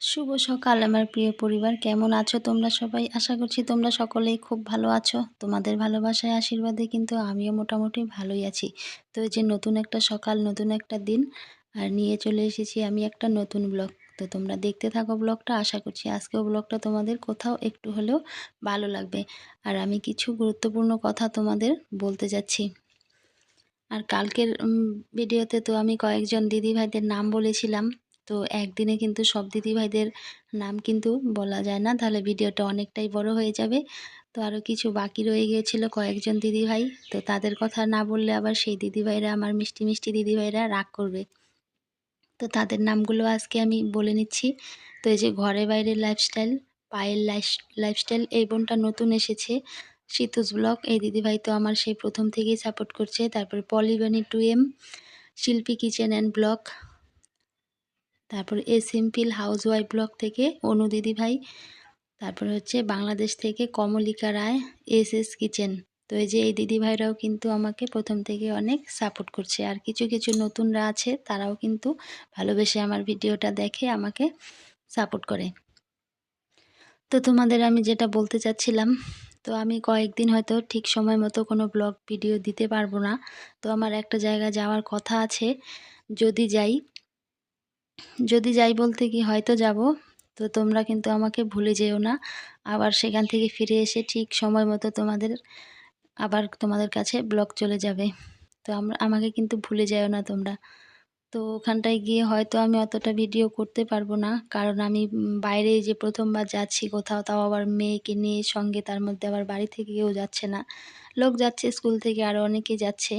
শুভ সকাল, আমার প্রিয় পরিবার। কেমন আছো তোমরা সবাই? আশা করছি তোমরা সকলেই খুব ভালো আছো। তোমাদের ভালোবাসায়, আশীর্বাদে কিন্তু আমিও মোটামুটি ভালোই আছি। তো এই যে নতুন একটা সকাল, নতুন একটা দিন, আর নিয়ে চলে এসেছি আমি একটা নতুন ব্লগ। তো তোমরা দেখতে থাকো ব্লগটা। আশা করছি আজকেও ব্লগটা তোমাদের কোথাও একটু হলেও ভালো লাগবে। আর আমি কিছু গুরুত্বপূর্ণ কথা তোমাদের বলতে যাচ্ছি। আর কালকের ভিডিওতে তো আমি কয়েকজন দিদি ভাইদের নাম বলেছিলাম। তো একদিনে কিন্তু সব দিদিভাইদের নাম কিন্তু বলা যায় না। তাহলে ভিডিওটা অনেকটাই বড় হয়ে যাবে। তো আরও কিছু বাকি রয়ে গিয়েছিল কয়েকজন দিদিভাই। তো তাদের কথা না বললে আবার সেই দিদিভাইরা, আমার মিষ্টি মিষ্টি দিদিভাইরা রাগ করবে। তো তাদের নামগুলো আজকে আমি বলে নিচ্ছি। তো এই যে ঘরে বাইরে লাইফস্টাইল পায়ের লাইফস্টাইল এই বোনটা নতুন এসেছে। শীতুষ ব্লগ, এই দিদিভাই তো আমার সেই প্রথম থেকেই সাপোর্ট করছে। তারপরে পলিবানি টু M, Shilpi kitchen and blog. তারপর a simple housewife blog থেকে অনু দিদি ভাই, তারপর হচ্ছে বাংলাদেশ থেকে Kamalika Roy S S kitchen. তো এই যে এই দিদি ভাইরাও কিন্তু আমাকে প্রথম থেকে অনেক সাপোর্ট করছে। আর কিছু কিছু নতুনরা আছে, তারাও কিন্তু ভালোবেসে আমার ভিডিওটা দেখে আমাকে সাপোর্ট করে। তো তোমাদের আমি যেটা বলতে চাচ্ছিলাম, তো আমি কয়েকদিন হয়তো ঠিক সময় মতো কোনো ব্লগ ভিডিও দিতে পারব না। তো আমার একটা জায়গা যাওয়ার কথা আছে, যদি যাই যদি যাই বলতে কি হয়তো যাব, তো তোমরা কিন্তু আমাকে ভুলে যেও না। আবার সেখান থেকে ফিরে এসে ঠিক সময় মতো তোমাদের, আবার তোমাদের কাছে ব্লগ চলে যাবে। তো আমরা আমাকে কিন্তু ভুলে যাও না তোমরা। তো ওখানটায় গিয়ে হয়তো আমি অতটা ভিডিও করতে পারব না, কারণ আমি বাইরে যে প্রথমবার যাচ্ছি কোথাও, তাও আবার মেয়েকে নিয়ে সঙ্গে তার মধ্যে আবার বাড়ি থেকে কেউ যাচ্ছে না। লোক যাচ্ছে, স্কুল থেকে আরও অনেকে যাচ্ছে।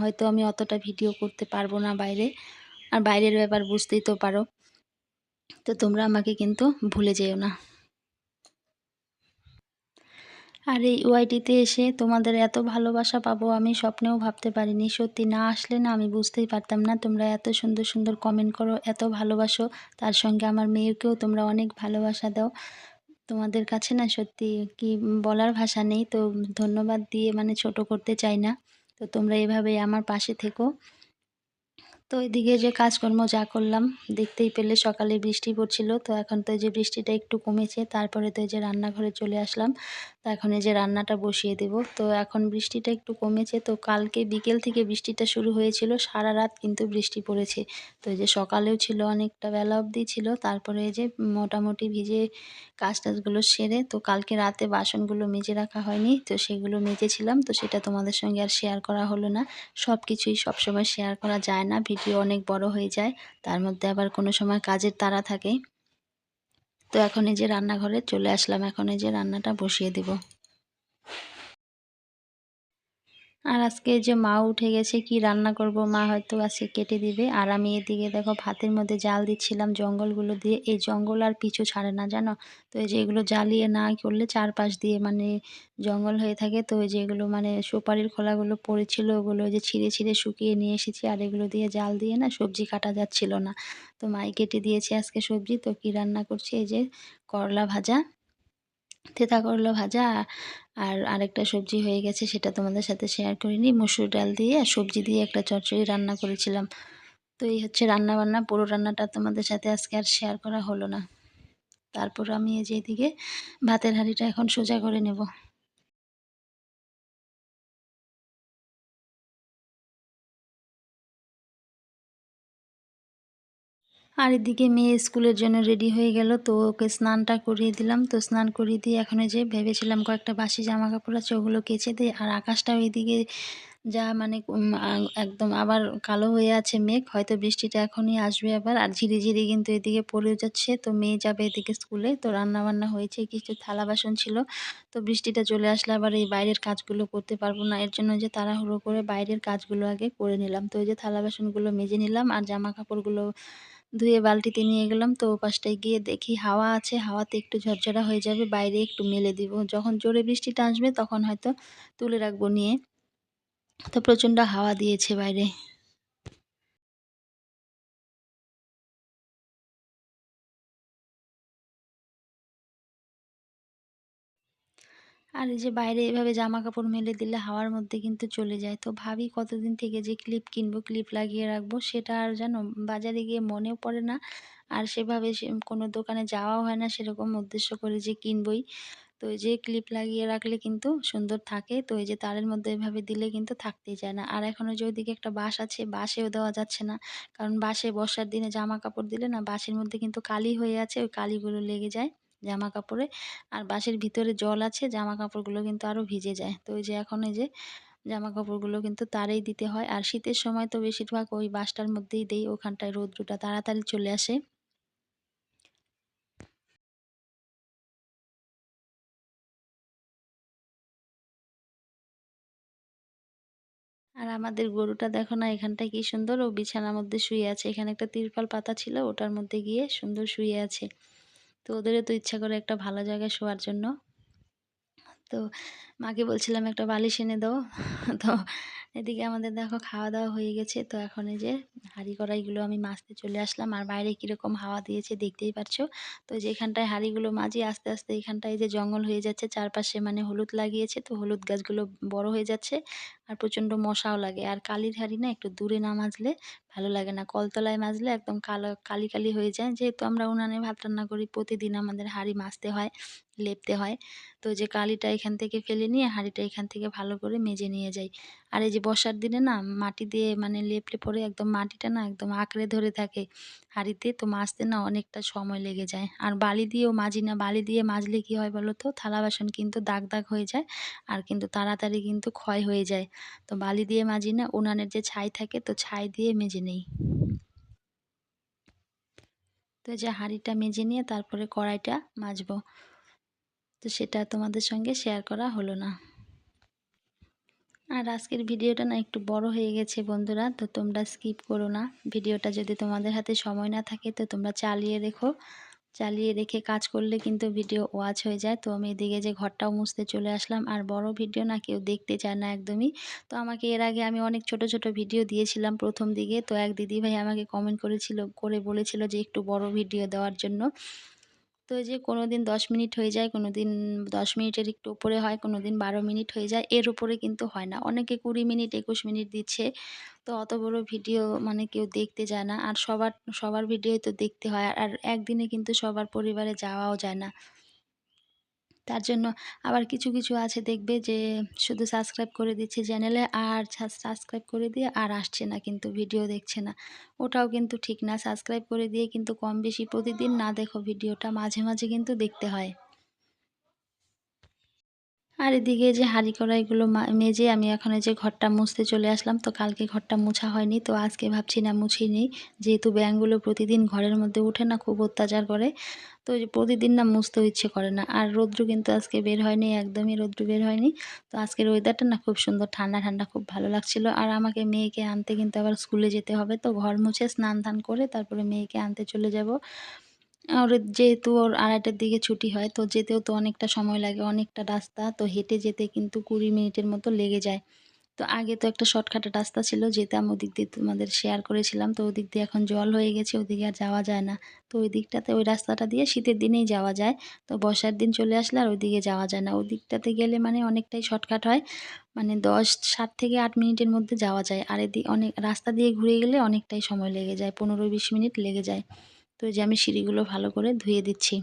হয়তো আমি অতটা ভিডিও করতে পারব না বাইরে। আর বাইরের ব্যাপার বুঝতেই তো পারো। তো তোমরা আমাকে কিন্তু ভুলে যেও না। আর এই ওয়াইটিতে এসে তোমাদের এত ভালোবাসা পাবো আমি স্বপ্নেও ভাবতে পারিনি। সত্যি না আসলে না আমি বুঝতেই পারতাম না। তোমরা এত সুন্দর সুন্দর কমেন্ট করো, এত ভালোবাসো। তার সঙ্গে আমার মেয়েকেও তোমরা অনেক ভালোবাসা দাও। তোমাদের কাছে না সত্যি কি বলার ভাষা নেই। তো ধন্যবাদ দিয়ে মানে ছোট করতে চাই না। তো তোমরা এভাবেই আমার পাশে থেকো। তো এদিকে যে কাজকর্ম যা করলাম, দেখতেই পেলে সকালে বৃষ্টি পড়ছিল। তো এখন তো যে বৃষ্টিটা একটু কমেছে, তারপরে তো যে রান্নাঘরে চলে আসলাম। তো এখন এই যে রান্নাটা বসিয়ে দেব। তো এখন বৃষ্টিটা একটু কমেছে। তো কালকে বিকেল থেকে বৃষ্টিটা শুরু হয়েছিল। সারা রাত কিন্তু বৃষ্টি পড়েছে। তো এই যে সকালেও ছিল অনেকটা বেলা অবধি ছিল। তারপরে এই যে মোটামুটি ভিজে কাজ টাজগুলো সেরে তো কালকে রাতে বাসনগুলো মেজে রাখা হয়নি। তো সেগুলো মেজেছিলাম। তো সেটা তোমাদের সঙ্গে আর শেয়ার করা হলো না। সব কিছুই সবসময় শেয়ার করা যায় না। ভিডিও অনেক বড় হয়ে যায়। তার মধ্যে আবার কোনো সময় কাজের তাড়া থাকে। তো এখন এই যে রান্নাঘরে চলে আসলাম এখন এই যে রান্নাটা বসিয়ে দেব। আর আজকে যে মা উঠে গেছে, কি রান্না করব মা হয়তো আজকে কেটে দিবে। আর আমি এদিকে দেখো ভাতের মধ্যে জাল দিচ্ছিলাম, জঙ্গলগুলো দিয়ে। এই জঙ্গল আর পিছু ছাড়ে না, জানো? তো এই যে এগুলো জ্বালিয়ে না করলে চারপাশ দিয়ে মানে জঙ্গল হয়ে থাকে। তো ওই যে এগুলো মানে সুপারির খোলাগুলো পড়েছিল, ওগুলো যে ছিঁড়ে ছিঁড়ে শুকিয়ে নিয়ে এসেছি। আর এগুলো দিয়ে জাল দিয়ে না সবজি কাটা যাচ্ছিল না। তো মাই কেটে দিয়েছে আজকে সবজি। তো কি রান্না করছি? এই যে করলা ভাজা তেতা করলা ভাজা আর আরেকটা সবজি হয়ে গেছে, সেটা তোমাদের সাথে শেয়ার করিনি। মসুর ডাল দিয়ে আর সবজি দিয়ে একটা চচ্চড়ি রান্না করেছিলাম। তো এই হচ্ছে রান্না বান্না, পুরো রান্নাটা তোমাদের সাথে আজকে আর শেয়ার করা হলো না। তারপর আমি এই যে এদিকে ভাতের হাঁড়িটা এখন সোজা করে নেব। আর এদিকে মেয়ে স্কুলের জন্য রেডি হয়ে গেল, তো ওকে স্নানটা করিয়ে দিলাম। তো স্নান করিয়ে দিয়ে এখন যে ভেবেছিলাম কয়েকটা বাসি জামা কাপড় আছে, ওগুলো কেচে দিই। আর আকাশটাও এদিকে যা মানে একদম আবার কালো হয়ে আছে মেঘ, হয়তো বৃষ্টিটা এখনই আসবে আবার। আর ঝিরিঝিরি কিন্তু এদিকে পড়ে যাচ্ছে, তো মেয়ে যাবে এদিকে স্কুলে। তো রান্না বান্না হয়েছে, কিছু থালা বাসন ছিল। তো বৃষ্টিটা চলে আসলে আবার এই বাইরের কাজগুলো করতে পারব না। এর জন্য যে তাড়াহুড়ো করে বাইরের কাজগুলো আগে করে নিলাম। তো ওই যে থালা বাসনগুলো মেজে নিলাম, আর জামা কাপড়গুলো ধুয়ে বালতিতে নিয়ে গেলাম। তো ওপাশটায় গিয়ে দেখি হাওয়া আছে, হাওয়াতে একটু ঝরঝরা হয়ে যাবে, বাইরে একটু মেলে দিব। যখন জোরে বৃষ্টিটা আসবে তখন হয়তো তুলে রাখব নিয়ে। তো প্রচণ্ড হাওয়া দিয়েছে বাইরে। আর এই যে বাইরে এভাবে জামা কাপড় মেলে দিলে হাওয়ার মধ্যে কিন্তু চলে যায়। তো ভাবি কতদিন থেকে যে ক্লিপ কিনবো, ক্লিপ লাগিয়ে রাখব, সেটা আর জানো, বাজারে গিয়ে মনেও পড়ে না। আর সেভাবে কোনো দোকানে যাওয়াও হয় না, সেরকম উদ্দেশ্য করে যে কিনবই। তো এই যে ক্লিপ লাগিয়ে রাখলে কিন্তু সুন্দর থাকে। তো এই যে তারের মধ্যে এভাবে দিলে কিন্তু থাকতেই চায় না। আর এখনও যে ওইদিকে একটা বাস আছে বাসেও দেওয়া যাচ্ছে না। কারণ বাসে বর্ষার দিনে জামা কাপড় দিলে না বাসের মধ্যে কিন্তু কালি হয়ে আছে, ওই কালিগুলো লেগে যায়। জামা কাপড়ে। আর বাঁশের ভিতরে জল আছে, জামা কাপড়গুলো কিন্তু আরও ভিজে যায়। তো ওই যে এখন এই যে জামা কাপড়গুলো কিন্তু তারেই দিতে হয়। আর শীতের সময় তো বেশিরভাগ ওই বাসটার মধ্যেই দেই, ওখানটায় রৌদ্রটা তাড়াতাড়ি চলে আসে। আর আমাদের গরুটা দেখো না, এখানটায় কি সুন্দর, ও বিছানার মধ্যে শুয়ে আছে। এখানে একটা তিরপাল পাতা ছিল, ওটার মধ্যে গিয়ে সুন্দর শুয়ে আছে। তো ওদেরও তো ইচ্ছা করে একটা ভালো জায়গায় শোয়ার জন্য। তো মাকে বলছিলাম, একটা বালিশ এনে দাও। তো এদিকে আমাদের দেখো খাওয়া দাওয়া হয়ে গেছে। তো এখন এই যে হাঁড়ি কড়াইগুলো আমি মাজতে চলে আসলাম। আর বাইরে কীরকম হাওয়া দিয়েছে দেখতেই পারছ? তো যেখানটায় হাঁড়িগুলো মাজি, আস্তে আস্তে এখানটায় যে জঙ্গল হয়ে যাচ্ছে। চারপাশে মানে হলুদ লাগিয়েছে। তো হলুদ গাছগুলো বড় হয়ে যাচ্ছে আর প্রচণ্ড মশাও লাগে। আর কালির হাঁড়ি না একটু দূরে না মাজলে ভালো লাগে না। কলতলায় মাজলে একদম কালো, কালি কালি হয়ে যায়। যেহেতু আমরা উনানে ভাত রান্না করি, প্রতিদিন আমাদের হাঁড়ি মাজতে হয়। লেপতে হয়। তো যে কালিটা এখান থেকে ফেলে নিয়ে হাঁড়িটা এখান থেকে ভালো করে মেজে নিয়ে যাই। আর এই যে বর্ষার দিনে না মাটি দিয়ে মানে লেপলে পরে একদম মাটিটা না একদম আঁকড়ে ধরে থাকে হাঁড়িতে, তো মাজতে না অনেকটা সময় লেগে যায়। আর বালি দিয়েও মাজি না, বালি দিয়ে মাজলে কি হয় বলো তো? থালা বাসন কিন্তু দাগ দাগ হয়ে যায় আর কিন্তু তাড়াতাড়ি কিন্তু ক্ষয় হয়ে যায়। তো বালি দিয়ে মাজি না, উনানের যে ছাই থাকে তো ছাই দিয়ে মেজে নেই। তো যে হাঁড়িটা মেজে নিয়ে তারপরে কড়াইটা মাজবো। তো সেটা তোমাদের সঙ্গে শেয়ার করা হলো না। আর আজকের ভিডিওটা না একটু বড় হয়ে গেছে বন্ধুরা, তো তোমরা স্কিপ করো না। ভিডিওটা যদি তোমাদের হাতে সময় না থাকে, তো তোমরা চালিয়ে রেখো চালিয়ে রেখে কাজ করলে কিন্তু ভিডিও ওয়াচ হয়ে যায়। তো আমি এদিকে যে ঘরটাও মুছতে চলে আসলাম, আর বড় ভিডিও না কেউ দেখতে চায় না একদমই। তো আমাকে এর আগে আমি অনেক ছোট ছোট ভিডিও দিয়েছিলাম প্রথম দিকে। তো এক দিদি ভাই আমাকে কমেন্ট করেছিল, করে বলেছিল যে একটু বড় ভিডিও দেওয়ার জন্য। তো যে কোনো দিন দশ মিনিট হয়ে যায় কোনো দিন দশ মিনিটের একটু উপরে হয় কোনো দিন বারো মিনিট হয়ে যায়, এর উপরে কিন্তু হয় না। অনেকে কুড়ি মিনিট, একুশ মিনিট দিচ্ছে, তো অত বড় ভিডিও মানে কেউ দেখতে যায় না। আর সবার সবার ভিডিওই তো দেখতে হয়, আর একদিনে কিন্তু সবার পরিবারে যাওয়াও যায় না। তার জন্য আবার কিছু কিছু আছে দেখবে যে শুধু সাবস্ক্রাইব করে দিচ্ছে চ্যানেলে আর সাবস্ক্রাইব করে দিয়ে আর আসছে না কিন্তু ভিডিও দেখছে না। ওটাও কিন্তু ঠিক না। সাবস্ক্রাইব করে দিয়ে কিন্তু কম বেশি প্রতিদিন না দেখো ভিডিওটা মাঝে মাঝে কিন্তু দেখতে হয়। আর এদিকে যে হাঁড়ি কড়াইগুলো মেজে আমি এখন যে ঘরটা মুছতে চলে আসলাম তো কালকে ঘরটা মুছা হয়নি তো আজকে ভাবছি না মুছিয়ে নিই। যেহেতু ব্যাঙগুলো প্রতিদিন ঘরের মধ্যে উঠে না খুব অত্যাচার করে তো প্রতিদিন না মুছতেও ইচ্ছে করে না। আর রৌদ্র কিন্তু আজকে বের হয়নি, একদমই রৌদ্র বের হয়নি। তো আজকের ওয়েদারটা না খুব সুন্দর, ঠান্ডা ঠান্ডা, খুব ভালো লাগছিল। আর আমাকে মেয়েকে আনতে কিন্তু আবার স্কুলে যেতে হবে। তো ঘর মুছে স্নান ধান করে তারপরে মেয়েকে আনতে চলে যাব। ওর যেহেতু ওর আড়াইটার দিকে ছুটি হয়, তো যেতেও তো অনেকটা সময় লাগে, অনেকটা রাস্তা। তো হেঁটে যেতে কিন্তু কুড়ি মিনিটের মতো লেগে যায়। তো আগে তো একটা শর্টকাটের রাস্তা ছিল, যেতাম ওদিক দিয়ে তোমাদের শেয়ার করেছিলাম, তো ওদিক দিয়ে এখন জল হয়ে গেছে, ওদিকে আর যাওয়া যায় না। তো ওই দিকটাতে ওই রাস্তাটা দিয়ে শীতের দিনেই যাওয়া যায়, তো বর্ষার দিন চলে আসলে আর ওইদিকে যাওয়া যায় না। ওই দিকটাতে গেলে মানে অনেকটাই শর্টকাট হয় মানে দশ সাত থেকে আট মিনিটের মধ্যে যাওয়া যায়। আর এদিক অনেক, রাস্তা দিয়ে ঘুরে গেলে অনেকটাই সময় লেগে যায়, পনেরো বিশ মিনিট লেগে যায়। তো যে আমি সিঁড়িগুলো ভালো করে ধুয়ে দিচ্ছি।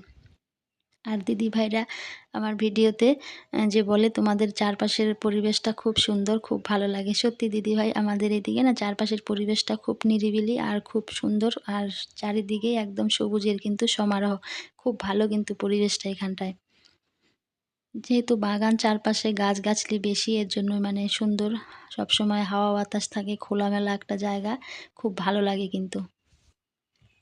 আর দিদি ভাইরা আমার ভিডিওতে যে বলে তোমাদের চারপাশের পরিবেশটা খুব সুন্দর, খুব ভালো লাগে। সত্যি দিদি ভাই, আমাদের এদিকে না চারপাশের পরিবেশটা খুব নিরিবিলি আর খুব সুন্দর আর চারিদিকে একদম সবুজের কিন্তু সমারোহ। খুব ভালো কিন্তু পরিবেশটা এখানটায়। যেহেতু বাগান চারপাশে গাছগাছলি বেশি, এর জন্য মানে সুন্দর। সবসময় হাওয়া বাতাস থাকে, খোলামেলা একটা জায়গা, খুব ভালো লাগে কিন্তু।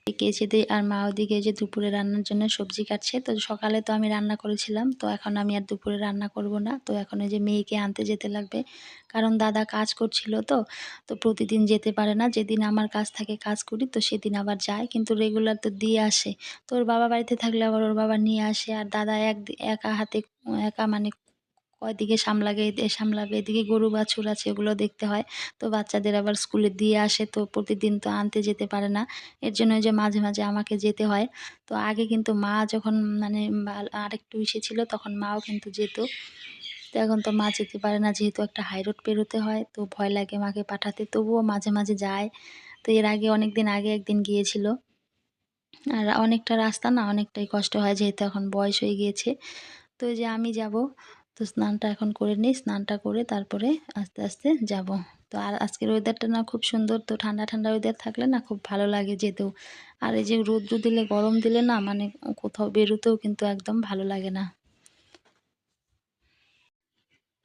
কেচে দিই আর মা ওদিকে যে দুপুরে রান্নার জন্য সবজি কাটছে। তো সকালে তো আমি রান্না করেছিলাম, তো এখন আমি আর দুপুরে রান্না করব না। তো এখন যে মেয়েকে আনতে যেতে লাগবে, কারণ দাদা কাজ করছিল তো তো প্রতিদিন যেতে পারে না। যেদিন আমার কাজ থাকে কাজ করি, তো সেদিন আবার যায়, কিন্তু রেগুলার তো দিয়ে আসে। তো ওর বাবা বাড়িতে থাকলে আবার ওর বাবা নিয়ে আসে, আর দাদা এক একা হাতে একা মানে কয়দিকে সামলাগে সামলাবে, এদিকে গরু বাছুর আছে, এগুলো দেখতে হয়। তো বাচ্চাদের আবার স্কুলে দিয়ে আসে, তো প্রতিদিন তো আনতে যেতে পারে না। এর জন্য যে মাঝে মাঝে আমাকে যেতে হয়। তো আগে কিন্তু মা যখন মানে আরেকটু ইসে ছিল, তখন মাও কিন্তু যেত। তো এখন তো মা যেতে পারে না, যেহেতু একটা হাই রোড পেরোতে হয়, তো ভয় লাগে মাকে পাঠাতে। তবুও মাঝে মাঝে যায়। তো এর আগে অনেক দিন আগে একদিন গিয়েছিল। আর অনেকটা রাস্তা না, অনেকটাই কষ্ট হয়, যেহেতু এখন বয়স হয়ে গিয়েছে। তো যে আমি যাব তো স্নানটা এখন করে নিই, স্নানটা করে তারপরে আস্তে আস্তে যাব। তো আর আজকের ওয়েদারটা না খুব সুন্দর, তো ঠান্ডা ঠান্ডা ওয়েদার থাকলে না খুব ভালো লাগে যেতেও। আর এই যে রৌদ্র দিলে, গরম দিলে না মানে কোথাও বেরোতেও কিন্তু একদম ভালো লাগে না।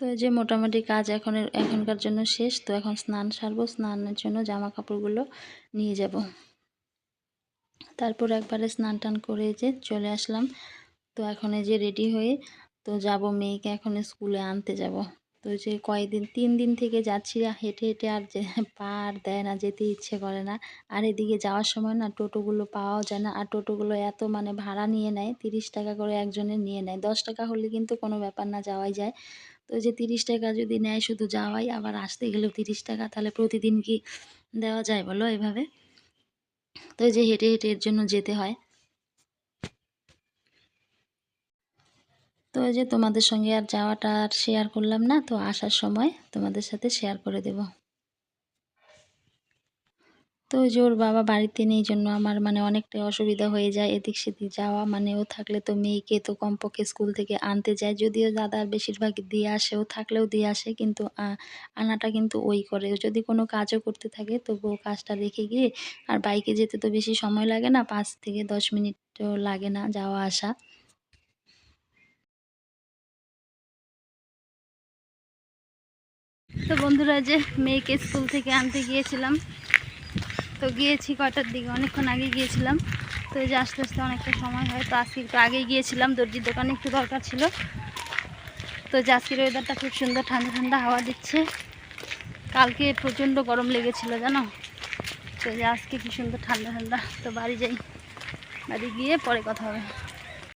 তো যে মোটামুটি কাজ এখন এখনকার জন্য শেষ, তো এখন স্নান সারবো, স্নানের জন্য জামা কাপড়গুলো নিয়ে যাব। তারপর একবারে স্নান টান করে যে চলে আসলাম। তো এখন এই যে রেডি হয়ে তো যাব মেয়েকে এখন স্কুলে আনতে যাব। তো যে কয়েকদিন তিন দিন থেকে যাচ্ছি হেঁটে হেঁটে আর যে পা আর দেয় না, যেতে ইচ্ছে করে না। আর এদিকে যাওয়ার সময় না টোটোগুলো পাওয়াও যায় না। আর টোটোগুলো এত মানে ভাড়া নিয়ে নেয়, তিরিশ টাকা করে একজনের নিয়ে নেয়। দশ টাকা হলে কিন্তু কোনো ব্যাপার না, যাওয়াই যায়। তো যে তিরিশ টাকা যদি নেয় শুধু যাওয়াই, আবার আসতে গেলেও তিরিশ টাকা তাহলে প্রতিদিন কি দেওয়া যায় বলো এভাবে? তো যে হেঁটে হেঁটে এর জন্য যেতে হয়। তো যে তোমাদের সঙ্গে আর যাওয়াটা আর শেয়ার করলাম না, তো আসার সময় তোমাদের সাথে শেয়ার করে দেব। তো যে ওর বাবা বাড়িতে নেই জন্য আমার মানে অনেকটাই অসুবিধা হয়ে যায়। এদিক সেদিক যাওয়া মানে ও থাকলে তো মেয়েকে তো কমপক্ষে স্কুল থেকে আনতে যায়। যদিও দাদা বেশিরভাগ দিয়ে আসে, ও থাকলেও দিয়ে আসে, কিন্তু আনাটা কিন্তু ওই করে। যদি কোনো কাজও করতে থাকে, তবুও কাজটা রেখে গিয়ে, আর বাইকে যেতে তো বেশি সময় লাগে না, পাঁচ থেকে দশ মিনিটও লাগে না যাওয়া আসা। তো বন্ধুরা যে মেয়েকে স্কুল থেকে আনতে গিয়েছিলাম, তো গিয়েছি কটার দিকে? অনেকক্ষণ আগে গিয়েছিলাম। তো এই যে আস্তে আস্তে অনেকটা সময় হয়, তো আজকে একটু আগেই গিয়েছিলাম। দর্জির দোকানে একটু দরকার ছিল। তো যে আজকের ওয়েদারটা খুব সুন্দর, ঠান্ডা ঠান্ডা হাওয়া দিচ্ছে। কালকে প্রচণ্ড গরম লেগেছিল, জানো? তো যে আজকে কি সুন্দর ঠান্ডা ঠান্ডা। তো বাড়ি যাই, বাড়ি গিয়ে পরে কথা হবে।